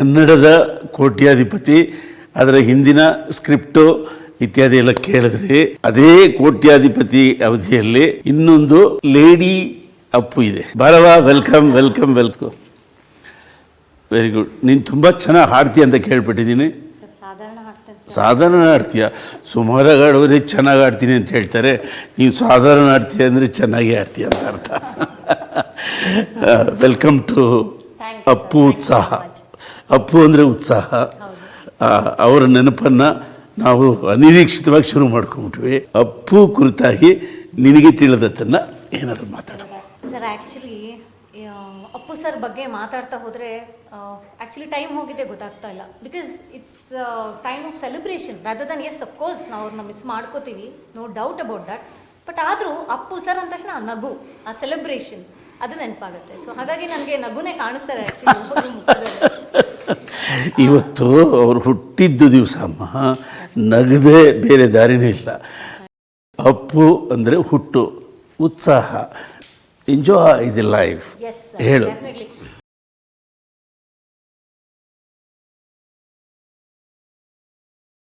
ಕನ್ನಡದ ಕೋಟ್ಯಾಧಿಪತಿ ಅದರ ಹಿಂದಿನ ಸ್ಕ್ರಿಪ್ಟು ಇತ್ಯಾದಿ ಎಲ್ಲ ಕೇಳಿದ್ರಿ ಅದೇ ಕೋಟ್ಯಾಧಿಪತಿ ಅವಧಿಯಲ್ಲಿ ಇನ್ನೊಂದು ಲೇಡಿ ಅಪ್ಪು ಇದೆ. ಬಾರವಾ welcome welcome welcome very good ನೀನು ತುಂಬ ಚೆನ್ನಾಗಿ ಹಾಡ್ತೀಯ ಅಂತ ಕೇಳ್ಬಿಟ್ಟಿದ್ದೀನಿ ಸಾಧಾರಣ ಆಡ್ತೀಯ ಸುಮಾರಾಗಿ ಆಡೋರೆ ಚೆನ್ನಾಗಿ ಆಡ್ತೀನಿ ಅಂತ ಹೇಳ್ತಾರೆ. ನೀವು ಸಾಧಾರಣ ಆಡ್ತೀಯ ಅಂದರೆ ಚೆನ್ನಾಗಿ ಆಡ್ತೀಯ ಅಂತ ಅರ್ಥ. Welcome to. ಅಪ್ಪು ಉತ್ಸಾಹ. ಅಪ್ಪು ಅಂದರೆ ಉತ್ಸಾಹ. ಅವರ ನೆನಪನ್ನು ನಾವು ಅನಿರೀಕ್ಷಿತವಾಗಿ ಶುರು ಮಾಡ್ಕೊಂಬಿಟ್ವಿ ಅಪ್ಪು ಕುರಿತಾಗಿ ನಿನಗೆ ತಿಳಿದದ್ದನ್ನು ಏನಾದರೂ ಮಾತಾಡೋಣ. ಸರ್ ಆ್ಯಕ್ಚುಲಿ ಅಪ್ಪು ಸರ್ ಬಗ್ಗೆ ಮಾತಾಡ್ತಾ ಹೋದರೆ ಆ್ಯಕ್ಚುಲಿ ಟೈಮ್ ಹೋಗಿದೆ ಗೊತ್ತಾಗ್ತಾ ಇಲ್ಲ. Because it's time of celebration rather than yes of course ನಾವು ಅವ್ರನ್ನ ಮಿಸ್ ಮಾಡ್ಕೋತೀವಿ. No doubt about that but ಆದರೂ ಅಪ್ಪು ಸರ್ ಅಂದ ತಕ್ಷಣ ಆ ನಗು, ಆ ಸೆಲೆಬ್ರೇಷನ್ ಅದು ನೆನಪಾಗುತ್ತೆ. ಸೊ ಹಾಗಾಗಿ ನನಗೆ ನಗುನೇ ಕಾಣಿಸ್ತಾರೆ ಆ್ಯಕ್ಚುಲಿ ಇವತ್ತು ಅವರು ಹುಟ್ಟಿದ್ದು ದಿವಸ ಅಮ್ಮ. ನಗದೇ ಬೇರೆ ದಾರಿನೇ ಇಲ್ಲ. ಅಪ್ಪು ಅಂದರೆ ಹುಟ್ಟು ಉತ್ಸಾಹ. ಎಂಜಾಯ್ ದಿ ಲೈಫ್ ಹೇಳು.